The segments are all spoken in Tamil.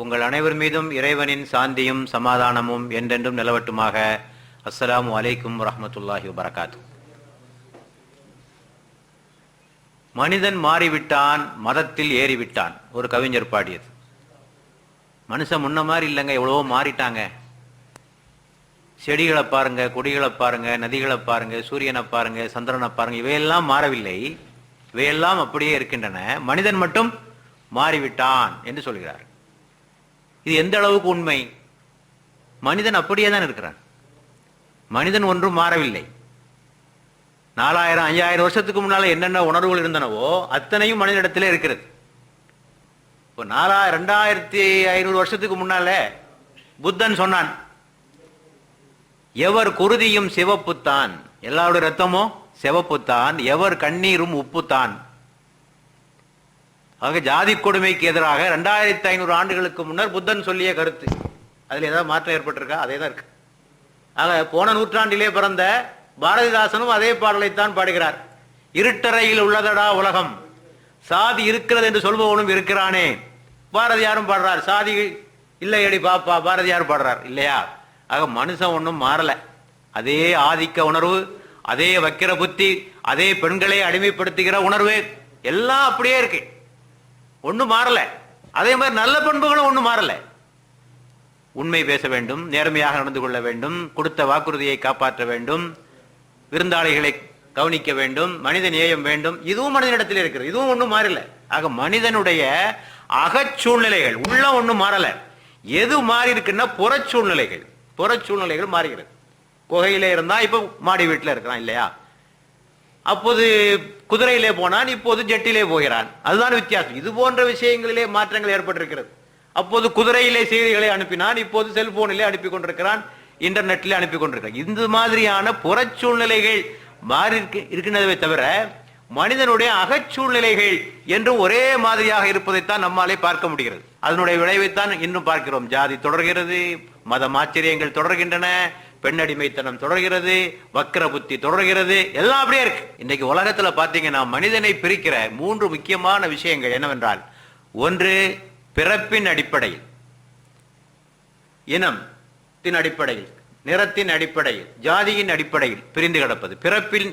உங்கள் அனைவர் மீதும் இறைவனின் சாந்தியும் சமாதானமும் என்றென்றும் நிலவட்டுமாக. அஸ்லாம் அலைக்கும் வரஹ்மத்துல்லாஹி வரகாத்து மனிதன் மாறிவிட்டான் மதத்தில் ஏறிவிட்டான். ஒரு கவிஞர் பாடியது. மனுஷன் முன்ன மாதிரி இல்லைங்க எவ்வளவோ மாறிட்டாங்க. செடிகளை பாருங்க கொடிகளை பாருங்க நதிகளை பாருங்க சூரியனை பாருங்க சந்திரனை பாருங்க இவையெல்லாம் மாறவில்லை. இவையெல்லாம் அப்படியே இருக்கின்றன. மனிதன் மட்டும் மாறிவிட்டான் என்று சொல்கிறார். இது எந்த அளவுக்கு உண்மை? மனிதன் அப்படியே தான் இருக்கிறான். மனிதன் ஒன்றும் மாறவில்லை. நாலாயிரம் ஐயாயிரம் வருஷத்துக்கு முன்னால என்னென்ன உணர்வுகள் இருந்தனவோ அத்தனையும் மனிதனிடத்திலே இருக்கிறது. இப்போ நாலா ரெண்டாயிரத்தி ஐநூறு வருஷத்துக்கு முன்னால புத்தன் சொன்னான் எவர் குருதியும் சிவப்புத்தான். எல்லாருடைய ரத்தமும் சிவப்புத்தான். எவர் கண்ணீரும் உப்புத்தான். ஆக ஜாதி கொடுமைக்கு எதிராக ரெண்டாயிரத்தி ஐநூறு ஆண்டுகளுக்கு முன்னர் புத்தன் சொல்லிய கருத்து. அதுல ஏதாவது மாற்றம் ஏற்பட்டிருக்கா? அதே தான் இருக்கு. ஆக போன நூற்றாண்டிலே பிறந்த பாரதிதாசனும் அதே பாடலைத்தான் பாடுகிறார். இருட்டறையில் உள்ளதடா உலகம். சாதி இருக்கிறது என்று சொல்பவனும் இருக்கிறானே. பாரதியாரும் பாடுறார். சாதி இல்லையடி பாப்பா பாரதியார் பாடுறார். இல்லையா? ஆக மனுஷன் ஒன்றும் மாறல. அதே ஆதிக்க உணர்வு அதே வக்கிர புத்தி அதே பெண்களை அடிமைப்படுத்துகிற உணர்வு எல்லாம் அப்படியே இருக்கு. ஒன்றும் மாறல. அதே மாதிரி நல்ல பண்புகளும் ஒன்றும் மாறல. உண்மை பேச வேண்டும் நேர்மையாக நடந்து கொள்ள வேண்டும் கொடுத்த வாக்குறுதியை காப்பாற்ற வேண்டும் விருந்தாளிகளை கவனிக்க வேண்டும் மனித நேயம் வேண்டும். இதுவும் மனிதனிடத்தில் இருக்கிறது. இதுவும் ஒன்றும் மாறல. ஆக மனிதனுடைய அகச்சூழ்நிலைகள் உள்ள ஒன்றும் மாறல. எது மாறி இருக்குன்னா புறச்சூழ்நிலைகள் புறச்சூழ்நிலைகள் மாறுகிறது. குகையில இருந்தா இப்ப மாடி வீட்டில் இருக்கிறான் இல்லையா? அப்போது குதிரையிலே போனான் இப்போது ஜெட்டிலே போகிறான். அதுதான் வித்தியாசம். இது போன்ற விஷயங்களிலே மாற்றங்கள் ஏற்பட்டிருக்கிறது. அப்போது குதிரையிலே செய்திகளை அனுப்பினான் இப்போது செல்போனிலே அனுப்பி கொண்டிருக்கிறான் இன்டர்நெட்டிலே அனுப்பி கொண்டிருக்கிறான். இந்த மாதிரியான புறச்சூழ்நிலைகள் மாறி இருக்கின்றதவை தவிர மனிதனுடைய அகச்சூழ்நிலைகள் என்றும் ஒரே மாதிரியாக இருப்பதைத்தான் நம்மாலே பார்க்க முடிகிறது. அதனுடைய விளைவைத்தான் இன்னும் பார்க்கிறோம். ஜாதி தொடர்கிறது மத ஆச்சரியங்கள் தொடர்கின்றன பெண்ணடிமைத்தனம் தொடர்கிறது வக்கர புத்தி தொடர்கிறது எல்லாம் அப்படியே இருக்கு. இன்னைக்கு உலகத்துல பாத்தீங்கன்னா மனிதனை பிரிக்கிற மூன்று முக்கியமான விஷயங்கள் என்னவென்றால் ஒன்று பிறப்பின் அடிப்படையில். இனத்தின் அடிப்படையில் நிறத்தின் அடிப்படையில் ஜாதியின் அடிப்படையில் பிரிந்து கிடப்பது. பிறப்பின்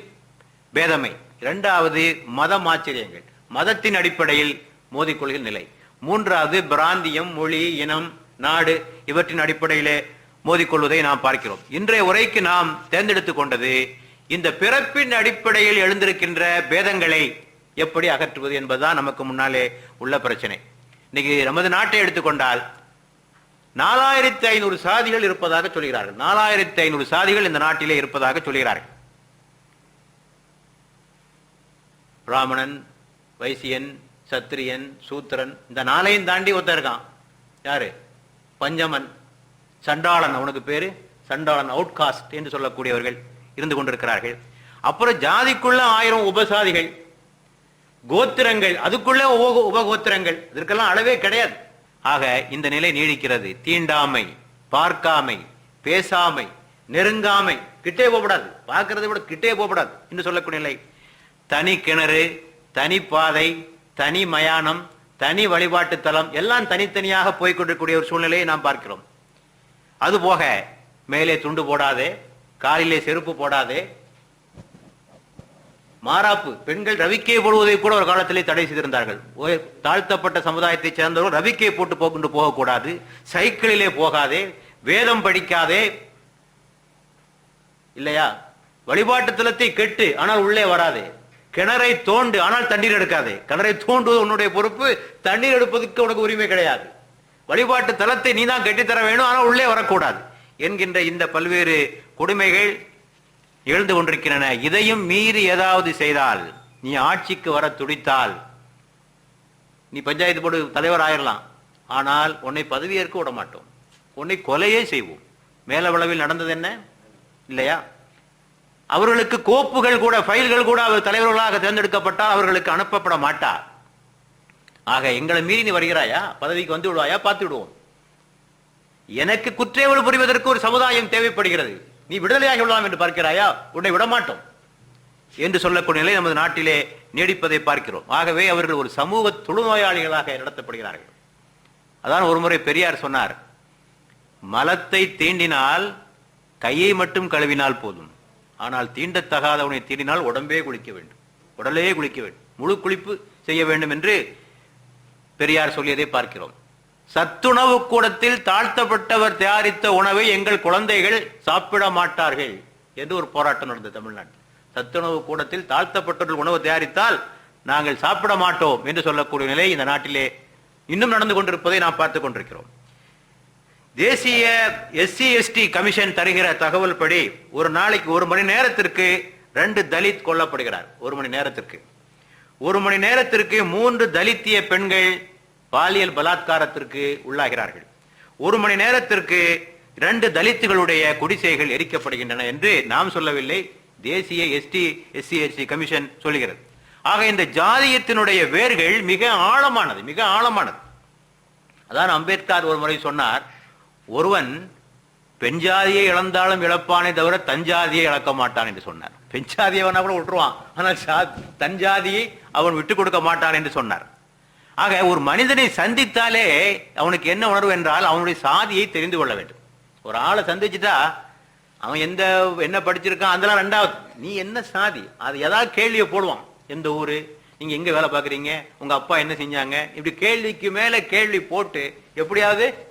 பேதமை. இரண்டாவது மதம் ஆச்சரியங்கள். மதத்தின் அடிப்படையில் மோதிக்கொள்கிற நிலை. மூன்றாவது பிராந்தியம் மொழி இனம் நாடு இவற்றின் அடிப்படையிலே மோதிக்கொள்வதை நாம் பார்க்கிறோம். இன்றைய உரைக்கு நாம் தேர்ந்தெடுத்துக் கொண்டது இந்த பிறப்பின் அடிப்படையில் எழுந்திருக்கின்ற பேதங்களை எப்படி அகற்றுவது என்பதுதான் நமக்கு முன்னாலே உள்ள பிரச்சனை. இன்னைக்கு நமது நாட்டை எடுத்துக்கொண்டால் நாலாயிரத்தி ஐநூறு சாதிகள் இருப்பதாக சொல்கிறார்கள். நாலாயிரத்தி ஐநூறு சாதிகள் இந்த நாட்டிலே இருப்பதாக சொல்கிறார்கள். பிராமணன் வைசியன் சத்திரியன் சூத்திரன் இந்த நாளையும் தாண்டி ஒருத்தர் இருக்கான். யாரு? பஞ்சமன். சண்டாளன் அவனுக்கு பேரு சண்டாளன் அவுட்காஸ்ட் என்று சொல்லக்கூடியவர்கள் இருந்து கொண்டிருக்கிறார்கள். அப்புறம் ஜாதிக்குள்ள ஆயிரம் உபசாதிகள் கோத்திரங்கள் அதுக்குள்ள உபகோத்திரங்கள் இதற்கெல்லாம் அளவே கிடையாது. ஆக இந்த நிலை நீடிக்கிறது. தீண்டாமை பார்க்காமை பேசாமை நெருங்காமை கிட்டே போகப்படாது. பார்க்கறத விட கிட்டே போகக்கூடாது என்று சொல்லக்கூடிய நிலை. தனி கிணறு தனி பாதை தனி மயானம் தனி வழிபாட்டு தலம் எல்லாம் தனித்தனியாக போய்கொண்டிருக்கூடிய ஒரு சூழ்நிலையை நாம் பார்க்கிறோம். அது போக மேலே துண்டு போடாதே காலிலே செருப்பு போடாதே. மாறாப்பு பெண்கள் ரவிக்கை போடுவதை கூட ஒரு காலத்திலே தடை செய்திருந்தார்கள். தாழ்த்தப்பட்ட சமுதாயத்தைச் சேர்ந்தவர்கள் ரவிக்கை போட்டு போகொண்டு போகக்கூடாது சைக்கிளிலே போகாதே வேதம் படிக்காதே. இல்லையா? வழிபாட்டு தலத்தை கெட்டு ஆனால் உள்ளே வராதே. கிணறை தோண்டு ஆனால் தண்ணீர் எடுக்காதே. கிணறை தோண்டுவது உன்னுடைய பொறுப்பு தண்ணீர் எடுப்பதற்கு உனக்கு உரிமை கிடையாது. வழிபாட்டு தலத்தை நீ தான் கட்டித்தர வேணும். ஆனால் உள்ளே வரக்கூடாது என்கின்ற இந்த பல்வேறு கொடுமைகள் எழுந்து கொண்டிருக்கின்றன. இதையும் மீறி ஏதாவது செய்தால் நீ ஆட்சிக்கு வர துடித்தால் நீ பஞ்சாயத்து போர்டு தலைவர் ஆயிரலாம். ஆனால் உன்னை பதவியேற்க விட மாட்டோம். உன்னை கொலையே செய்வோம். மேலவளவில் நடந்தது என்ன? இல்லையா? அவர்களுக்கு கோப்புகள் கூட ஃபைல்கள் கூட அவர் தலைவர்களாக தேர்ந்தெடுக்கப்பட்டால் அவர்களுக்கு அனுப்பப்பட மாட்டார். ஆக எங்களை மீறி நீ வருகிறாயா? பதவிக்கு வந்து விடுவாயா? பார்த்து விடுவோம். எனக்கு குற்றேவல் புரிவதற்கு ஒரு சமுதாயம் தேவைப்படுகிறது. நீ விடுதலையாகி விடலாம் என்று பார்க்கிறாயா? உன்னை விடமாட்டோம். என்று சொல்லக்கூடிய நிலை நமது நாட்டிலே நீடிப்பதை பார்க்கிறோம். ஆகவே அவர்கள் ஒரு சமூக தொழுநோயாளிகளாக நடத்தப்படுகிறார்கள். அதான் ஒருமுறை பெரியார் சொன்னார் மலத்தை தீண்டினால் கையை மட்டும் கழுவினால் போதும். ஆனால் தீண்டத்தகாதவனை தீண்டினால் உடம்பே குளிக்க வேண்டும். உடலே குளிக்க வேண்டும். முழு குளிப்பு செய்ய வேண்டும் என்று பெரியார் சொல்லியதை பார்க்கிறோம். சத்துணவு கூடத்தில் தாழ்த்தப்பட்டவர் தயாரித்த உணவை எங்கள் குழந்தைகள் சாப்பிட மாட்டார்கள். என்று ஒரு போராட்டம் நடந்தது தமிழ்நாட்டில்? சத்துணவு கூடத்தில் தாழ்த்தப்பட்டவர்கள் உணவு தயாரித்தால் நாங்கள் சாப்பிட மாட்டோம் என்று சொல்லக்கூடிய நிலை இந்த நாட்டிலே இன்னும் நடந்து கொண்டிருப்பதை நாம் பார்த்துக் கொண்டிருக்கிறோம். தேசிய எஸ்சி எஸ்டி கமிஷன் தருகிற தகவல் படி ஒரு நாளைக்கு ஒரு மணி நேரத்திற்கு ரெண்டு தலித் கொல்லப்படுகிறார். ஒரு மணி நேரத்திற்கு. ஒரு மணி நேரத்திற்கு மூன்று தலித்திய பெண்கள் பாலியல் பலாத்காரத்திற்கு உள்ளாகிறார்கள். ஒரு மணி நேரத்திற்கு இரண்டு தலித்துகளுடைய குடிசைகள் எரிக்கப்படுகின்றன என்று நாம் சொல்லவில்லை. தேசிய எஸ்டி எஸ்சி எஸ்டி கமிஷன் சொல்லுகிறது ஆக இந்த ஜாதியத்தினுடைய வேர்கள் மிக ஆழமானது மிக ஆழமானது. அதான் அம்பேத்கர் ஒரு முறை சொன்னார் ஒருவன் பெண் ஜாதியை இழந்தாலும் இழப்பானே தவிர தஞ்சாதியை இழக்க மாட்டான் என்று சொன்னார். பெண் ஜாதியை வேணா கூட விட்டுருவான். ஆனால் தன் ஜாதியை அவன் விட்டுக் கொடுக்க மாட்டான் என்று சொன்னார். ஆக ஒரு மனிதனை சந்தித்தாலே அவனுக்கு என்ன உணர்வு என்றால் அவனுடைய சாதியை தெரிந்து கொள்ள வேண்டும். ஒரு ஆளை சந்திச்சுட்டா அவன் எந்த என்ன படிச்சிருக்கான் அதெல்லாம் ரெண்டாவது. நீ என்ன சாதி? அது ஏதாவது கேள்வியை போடுவான். எந்த ஊரு? நீங்க எங்க வேலை பார்க்குறீங்க? உங்க அப்பா என்ன செஞ்சாங்க? இப்படி கேள்விக்கு மேல கேள்வி போட்டு எப்படியாவது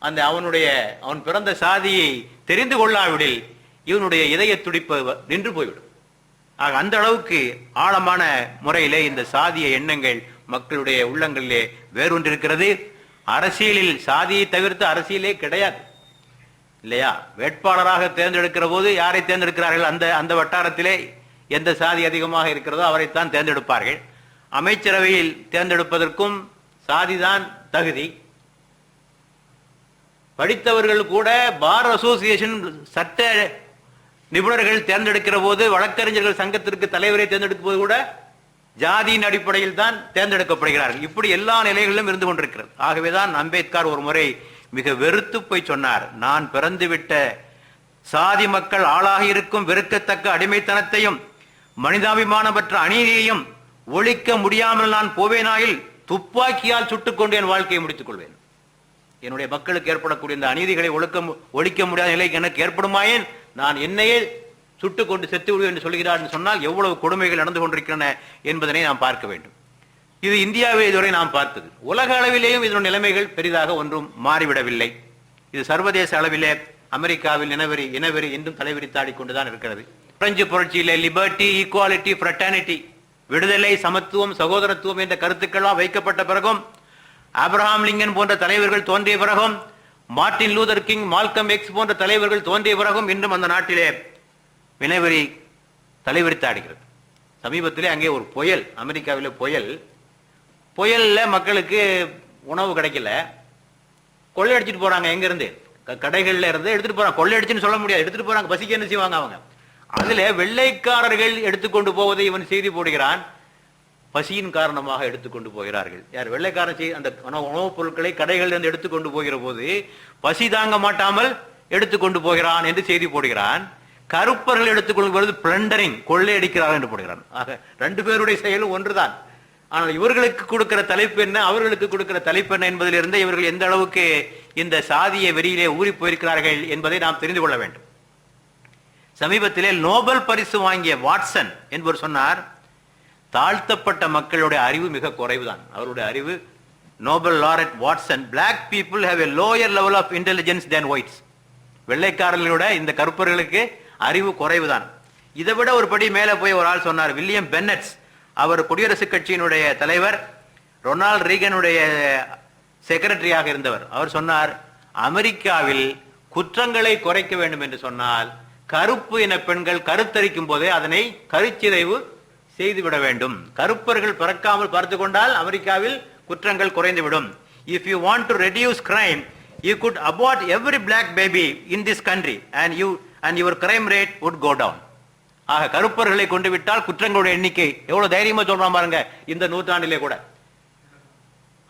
அந்த அவனுடைய அவன் பிறந்த சாதியை தெரிந்து கொள்ளாவிடில் இவனுடைய இதய துடிப்பு நின்று போய்விடும். ஆக அந்த அளவுக்கு ஆழமான முறையிலே இந்த சாதிய எண்ணங்கள் மக்களுடைய உள்ளங்களிலே வேரூன்றிருக்கிறது. அரசியலில் சாதியை தவிர்த்து அரசியலே கிடையாது. இல்லையா? வேட்பாளராக தேர்ந்தெடுக்கிற போது யாரை தேர்ந்தெடுக்கிறார்கள்? அந்த அந்த வட்டாரத்திலே எந்த சாதி அதிகமாக இருக்கிறதோ அவரைத்தான் தேர்ந்தெடுப்பார்கள். அமைச்சரவையில் தேர்ந்தெடுப்பதற்கும் சாதிதான் தகுதி. படித்தவர்கள் கூட பார் அசோசியேஷன் சட்ட நிபுணர்கள் தேர்ந்தெடுக்கிற போது வழக்கறிஞர்கள் சங்கத்திற்கு தலைவரை தேர்ந்தெடுக்கும் போது கூட ஜாதியின் அடிப்படையில் தான் தேர்ந்தெடுக்கப்படுகிறார்கள். இப்படி எல்லா நிலைகளிலும் இருந்து கொண்டிருக்கிறது. ஆகவேதான் அம்பேத்கர் ஒரு முறை மிக வெறுத்து போய் சொன்னார். நான் பிறந்துவிட்ட சாதி மக்கள் ஆளாகி இருக்கும் வெறுக்கத்தக்க அடிமைத்தனத்தையும் மனிதாபிமானமற்ற அநீதியையும் ஒழிக்க முடியாமல் நான் போவேனாயில் துப்பாக்கியால் சுட்டுக்கொண்டு என் வாழ்க்கையை முடித்துக் கொள்வேன். என்னுடைய மக்களுக்கு ஏற்படக்கூடிய இந்த அநீதிகளை ஒழுக்க ஒழிக்க முடியாத நிலை எனக்கு ஏற்படுமாயின் நான் என்னையே சுட்டுக் கொண்டு செத்து விடுவேன் என்று சொல்கிறார் என்று சொன்னால் எவ்வளவு கொடுமைகள் நடந்து கொண்டிருக்கின்றன என்பதனை நாம் பார்க்க வேண்டும். இது இந்தியாவை இதுவரை நாம் பார்த்தது. உலக அளவிலேயும் இதனுடைய நிலைமைகள் பெரிதாக ஒன்றும் மாறிவிடவில்லை. இது சர்வதேச அளவிலே அமெரிக்காவில் இனவெறி இனவெறி என்றும் தலைவிரித்தாடி கொண்டுதான் இருக்கிறது. பிரெஞ்சு புரட்சியிலே லிபர்ட்டி ஈக்குவாலிட்டி ஃப்ரட்டர்னிட்டி விடுதலை சமத்துவம் சகோதரத்துவம் என்ற கருத்துக்கள்லாம் வைக்கப்பட்ட பிறகும் ஆப்ரஹாம் லிங்கன் போன்ற தலைவர்கள் தோன்றிய பிறகும் Martin Luther King Malcolm X போன்ற தலைவர்கள் தோன்றிய பிறகும் இன்றும் அந்த நாட்டிலே வினைவெறி தலைவிரித்தாடுகிறது சமீபத்திலே அங்கே ஒரு புயல் அமெரிக்காவில் புயல். புயலில் மக்களுக்கு உணவு கிடைக்கல. கொள்ளையடிச்சிட்டு போகிறாங்க எங்கேருந்து? கடைகளில் க- இருந்து எடுத்துகிட்டு போகிறாங்க கொள்ளையடிச்சுன்னு சொல்ல முடியாது. எடுத்துகிட்டு போகிறாங்க பசிக்கு என்ன செய்வாங்க அவங்க? அதில் வெள்ளைக்காரர்கள் எடுத்துக்கொண்டு போவதை இவன் செய்தி போடுகிறான். பசியின் காரணமாக எடுத்துக்கொண்டு போகிறார்கள். யார் வெள்ளைக்காரன் செய் அந்த உணவுப் பொருட்களை கடைகளில் இருந்து எடுத்துக்கொண்டு போகிற போது பசி தாங்க மாட்டாமல் எடுத்துக்கொண்டு போகிறான் என்று செய்தி போடுகிறான். கருப்பர்கள் எடுத்துக்கொண்டு போவது பிளண்டரிங் கொள்ளையடிக்கிறார் என்று போடுகிறான். ஆக ரெண்டு பேருடைய செயலும் ஒன்றுதான். ஆனால் இவர்களுக்கு கொடுக்கிற தலைப்பு என்ன? அவர்களுக்கு கொடுக்கிற தலைப்பு என்ன என்பதிலிருந்து இவர்கள் எந்த அளவுக்கு இந்த சாதிய வெறியிலே ஊறி போயிருக்கிறார்கள் என்பதை நாம் தெரிந்து கொள்ள வேண்டும். சமீபத்திலே நோபல் பரிசு வாங்கிய வாட்சன் என்பவர் சொன்னார் தாழ்த்தப்பட்ட மக்களுடைய அறிவு மிக குறைவுதான். அவருடைய அறிவு Nobel laureate Watson black people have a lower level of intelligence than whites வெள்ளைக்காரர்களோட இந்த கருப்பர்களுக்கு அறிவு குறைவுதான். இதை விட ஒரு படி மேலே போய் ஒரு ஆள் சொன்னார் வில்லியம் பென்னட்ஸ் அவர் குடியரசுக் கட்சியினுடைய தலைவர் ரொனால்ட் ரீகனுடைய செக்ரட்டரியாக இருந்தவர். அவர் சொன்னார் அமெரிக்காவில் குற்றங்களை குறைக்க வேண்டும் என்று சொன்னால் கருப்பு இன பெண்கள் கருத்தரிக்கும் போதே அதனை கருச்சிதைவு செய்துவிட வேண்டும். கருப்பர்கள் பிறக்காமல் பார்த்து கொண்டால் அமெரிக்காவில் குற்றங்கள் குறைந்துவிடும். If you want to reduce crime you could abort every black baby in this country and you and your crime rate would go down ஆக கருப்பர்களை கொண்டு விட்டால் குற்றங்களுடைய எண்ணிக்கை எவ்வளவு தைரியமா சொல்றான் பாருங்க இந்த நூற்றாண்டிலே கூட.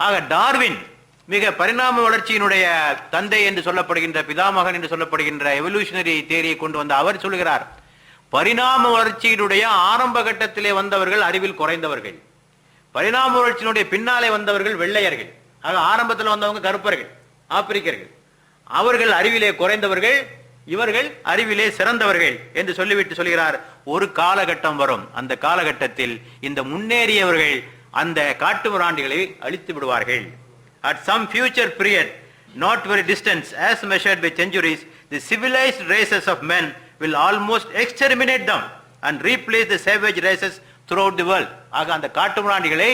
ஆக டார்வின் மிக பரிணாம வளர்ச்சியினுடைய தந்தை என்று சொல்லப்படுகின்ற பிதாமகன் என்று சொல்லப்படுகின்ற எவல்யூஷனரி தேரியை கொண்டு வந்த அவர் சொல்லுகிறார் பரிணாம வளர்ச்சியினுடைய ஆரம்ப கட்டத்திலே வந்தவர்கள் அறிவில் குறைந்தவர்கள். பரிணாம வளர்ச்சியினுடைய பின்னாலே வந்தவர்கள் வெள்ளையர்கள். ஆக ஆரம்பத்தில் வந்தவங்க கருப்பர்கள் ஆப்பிரிக்கர்கள். அவர்கள் அறிவிலே குறைந்தவர்கள் இவர்கள் அறிவிலே சிறந்தவர்கள் என்று சொல்லிவிட்டு சொல்கிறார். ஒரு காலகட்டம் வரும். அந்த காலகட்டத்தில் இந்த முன்னேறியவர்கள் அந்த காட்டுமிராண்டிகளை அழித்து விடுவார்கள். At some future period not very distance as measured by centuries the civilised races of men will almost exterminate them and replace the savage races throughout the world. ஆக அந்த காட்டுமிராண்டிகளை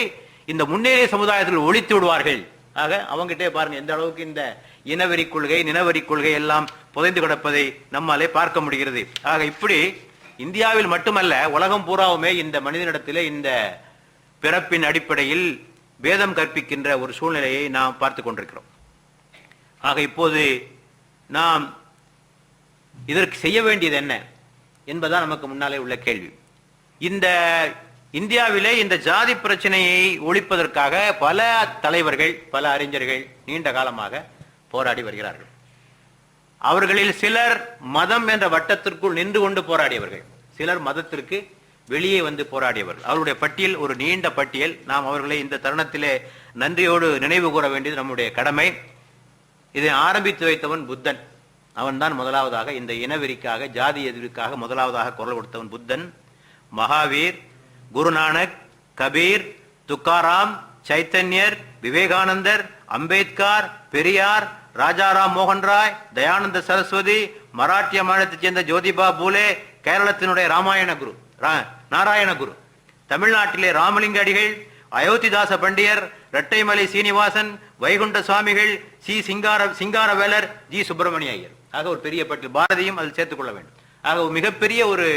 இந்த முன்னேறிய சமுதாயத்தில் ஒழித்து விடுவார்கள். ஆக அவங்ககிட்டே பாருங்க எந்த அளவுக்கு இந்த இனவெறி கொள்கை நினவெறி கொள்கை எல்லாம் புதைந்து கிடப்பதை நம்மாலே பார்க்க முடிகிறது. ஆக இப்படி இந்தியாவில் மட்டுமல்ல உலகம் பூராவுமே இந்த மனிதனிடத்திலே இந்த பிறப்பின் அடிப்படையில் வேதம் கற்பிக்கின்ற ஒரு சூழ்நிலையை நாம் பார்த்து கொண்டிருக்கிறோம். ஆக இப்போது நாம் இதற்கு செய்ய வேண்டியது என்ன என்பதுதான் நமக்கு முன்னாலே உள்ள கேள்வி. இந்த இந்தியாவிலே இந்த ஜாதி பிரச்சனையை ஒழிப்பதற்காக பல தலைவர்கள் பல அறிஞர்கள் நீண்ட காலமாக போராடி வருகிறார்கள். அவர்களில் சிலர் மதம் என்ற வட்டத்திற்குள் நின்று கொண்டு போராடியவர்கள். சிலர் மதத்திற்கு வெளியே வந்து போராடியவர்கள். அவருடைய பட்டியல் ஒரு நீண்ட பட்டியல். நாம் அவர்களை இந்த தருணத்திலே நன்றியோடு நினைவு கூற வேண்டியது நம்முடைய கடமை. இதை ஆரம்பித்து வைத்தவன் புத்தன். அவன்தான் முதலாவதாக இந்த இனவெறிக்காக ஜாதி எதிர்க்காக முதலாவதாக குரல் கொடுத்தவன் புத்தன் மகாவீர் குருநானக் கபீர் துக்காராம் சைத்தன்யர் விவேகானந்தர் அம்பேத்கர் பெரியார் ராஜாராம் மோகன் ராய் தயானந்த சரஸ்வதி மராட்டிய மாநிலத்தைச் சேர்ந்த ஜோதிபா பூலே கேரளத்தினுடைய ராமாயண குரு ரா- நாராயண குரு. தமிழ்நாட்டிலே ராமலிங்க அடிகள் அயோத்திதாச பண்டியர் இரட்டைமலை சீனிவாசன் வைகுண்ட சுவாமிகள் சி சிங்கார சிங்காரவேலர் ஜி சுப்பிரமணிய ஐயர். ஆக ஒரு பெரிய பட்டியல் பாரதியும் அதில் சேர்த்துக்கொள்ள வேண்டும். ஆக ஒரு மிகப்பெரிய ஒரு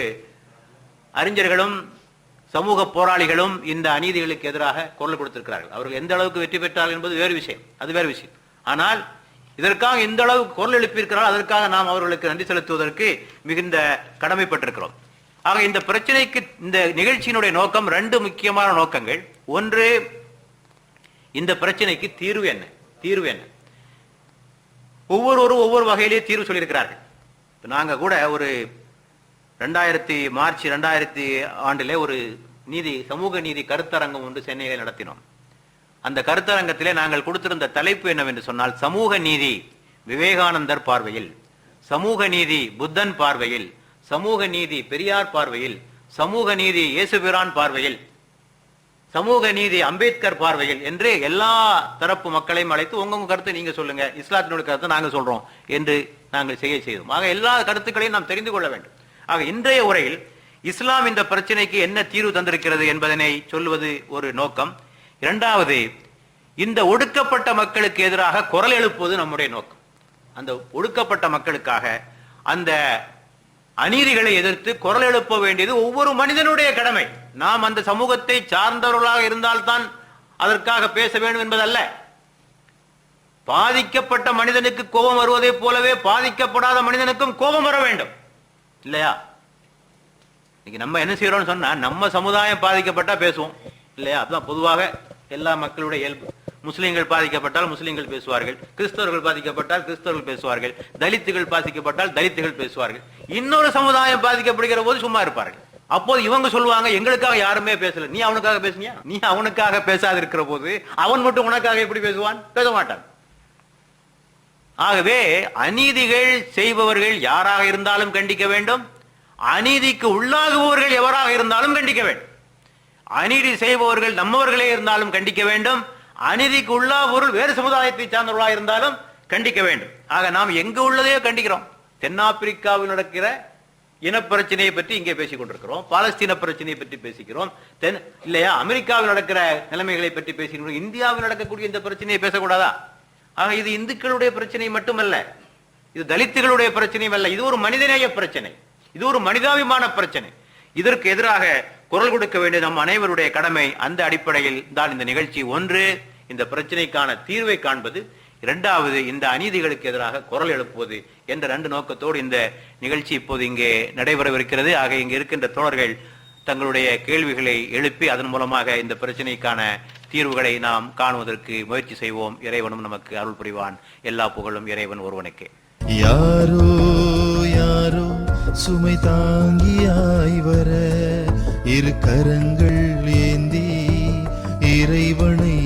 அறிஞர்களும் சமூக போராளிகளும் இந்த அநீதிகளுக்கு எதிராக குரல் கொடுத்திருக்கிறார்கள். அவர்கள் எந்த அளவுக்கு வெற்றி பெற்றார்கள் என்பது வேறு விஷயம். அது வேறு விஷயம். ஆனால் இதற்காக எந்த அளவுக்கு குரல் எழுப்பியிருக்கிறார்கள் அதற்காக நாம் அவர்களுக்கு நன்றி செலுத்துவதற்கு மிகுந்த கடமைப்பட்டிருக்கிறோம். ஆக இந்த பிரச்சனைக்கு இந்த நிகழ்ச்சியினுடைய நோக்கம் ரெண்டு முக்கியமான நோக்கங்கள். ஒன்று இந்த பிரச்சனைக்கு தீர்வு என்ன? தீர்வு என்ன? ஒவ்வொருவரும் ஒவ்வொரு வகையிலேயே தீர்வு சொல்லியிருக்கிறார்கள். இப்போ நாங்கள் கூட ஒரு ரெண்டாயிரத்தி மார்ச் ரெண்டாயிரத்தி ஆண்டிலே ஒரு நீதி சமூக நீதி கருத்தரங்கம் ஒன்று சென்னையில் நடத்தினோம். அந்த கருத்தரங்கத்திலே நாங்கள் கொடுத்திருந்த தலைப்பு என்னவென்று சொன்னால் சமூக நீதி விவேகானந்தர் பார்வையில் சமூக நீதி புத்தன் பார்வையில் சமூக நீதி பெரியார் பார்வையில் சமூக நீதி இயேசுபிரான் பார்வையில் சமூக நீதி அம்பேத்கர் பார்வையில் என்று எல்லா தரப்பு மக்களையும் அழைத்து உங்க கருத்தை நீங்க சொல்லுங்க. இஸ்லாத்தினுடைய கருத்தை நாங்க சொல்றோம் என்று நாங்கள் செய்ய செய்தோம். ஆக எல்லா கருத்துக்களையும் நாம் தெரிந்து கொள்ள வேண்டும். ஆக இன்றைய உரையில் இஸ்லாம் இந்த பிரச்சனைக்கு என்ன தீர்வு தந்திருக்கிறது என்பதனை சொல்வது ஒரு நோக்கம். இரண்டாவது இந்த ஒடுக்கப்பட்ட மக்களுக்கு எதிராக குரல் எழுப்புவது நம்முடைய நோக்கம். அந்த ஒடுக்கப்பட்ட மக்களுக்காக அந்த அநீதிகளை எதிர்த்து குரல் எழுப்ப வேண்டியது ஒவ்வொரு மனிதனுடைய கடமை. நாம் அந்த சமூகத்தை சார்ந்தவர்களாக இருந்தால்தான் அதற்காக பேச வேண்டும் என்பதல்ல. பாதிக்கப்பட்ட மனிதனுக்கு கோபம் வருவதைப் போலவே பாதிக்கப்படாத மனிதனுக்கும் கோபம் வர வேண்டும். இல்லையா? இன்னைக்கு நம்ம என்ன செய்யறோம்னு சொன்னா நம்ம சமுதாயம் பாதிக்கப்பட்டா பேசுவோம். இல்லையா? அதுதான் பொதுவாக எல்லா மக்களுடைய இயல்பு. முஸ்லீம்கள் பாதிக்கப்பட்டால் முஸ்லீம்கள் பேசுவார்கள். கிறிஸ்தவர்கள் பாதிக்கப்பட்டால் கிறிஸ்தவர்கள் பேசுவார்கள். தலித்துகள் பாதிக்கப்பட்டால் தலித்துகள் பேசுவார்கள். இன்னொரு சமுதாயம் பாதிக்கப்படுகிற போது சும்மா இருப்பார்கள். அப்போது இவங்க சொல்லுவாங்க எங்களுக்காக யாருமே பேசல. நீ அவனுக்காக பேசுனியா? நீ அவனுக்காக பேசாது இருக்கிற போது அவன் மட்டும் உனக்காக எப்படி பேசுவான்? பேச மாட்டான். ஆகவே அநீதிகள் செய்பவர்கள் யாராக இருந்தாலும் கண்டிக்க வேண்டும். அநீதிக்கு உள்ளாகுபவர்கள் எவராக இருந்தாலும் கண்டிக்க வேண்டும். அநீதி செய்பவர்கள் நம்மவர்களே இருந்தாலும் கண்டிக்க வேண்டும். அநீதிக்கு உள்ளாகுபவர்கள் வேறு சமுதாயத்தை சார்ந்தவர்களாக இருந்தாலும் கண்டிக்க வேண்டும். ஆக நாம் எங்கு உள்ளதையோ கண்டிக்கிறோம். தென்னாப்பிரிக்காவில் நடக்கிற இனப்பிரச்சனையை பற்றி இங்கே பேசிக் கொண்டிருக்கிறோம் பாலஸ்தீன பிரச்சனையை பற்றி பேசிக்கிறோம். தென் இல்லையா அமெரிக்காவில் நடக்கிற நிலைமைகளை பற்றி பேசிக்கிறோம். இந்தியாவில் நடக்கக்கூடிய இந்த பிரச்சனையை பேசக்கூடாதா? ஆக இது இந்துக்களுடைய பிரச்சனை மட்டுமல்ல. இது தலித்துகளுடைய பிரச்சனையும் அல்ல. இது ஒரு மனிதநேய பிரச்சனை. இது ஒரு மனிதாபிமான பிரச்சனை. இதற்கு எதிராக குரல் கொடுக்க வேண்டிய நம் அனைவருடைய கடமை அந்த அடிப்படையில் தான் இந்த நிகழ்ச்சி ஒன்று. இந்த பிரச்சனைக்கான தீர்வை காண்பது. இரண்டாவது இந்த அநீதிகளுக்கு எதிராக குரல் எழுப்புவது என்ற ரெண்டு நோக்கத்தோடு இந்த நிகழ்ச்சி இப்போது இங்கே நடைபெறவிருக்கிறது. ஆக இங்கே இருக்கின்ற தோழர்கள் தங்களுடைய கேள்விகளை எழுப்பி அதன் மூலமாக இந்த பிரச்சனைக்கான தீர்வுகளை நாம் காணுவதற்கு முயற்சி செய்வோம். இறைவனும் நமக்கு அருள் புரிவான். எல்லா புகழும் இறைவன் ஒருவனுக்கே. யாரோ யாரோ சுமை தாங்கியாய் வர இரு கரங்கள் ஏந்தி இறைவனை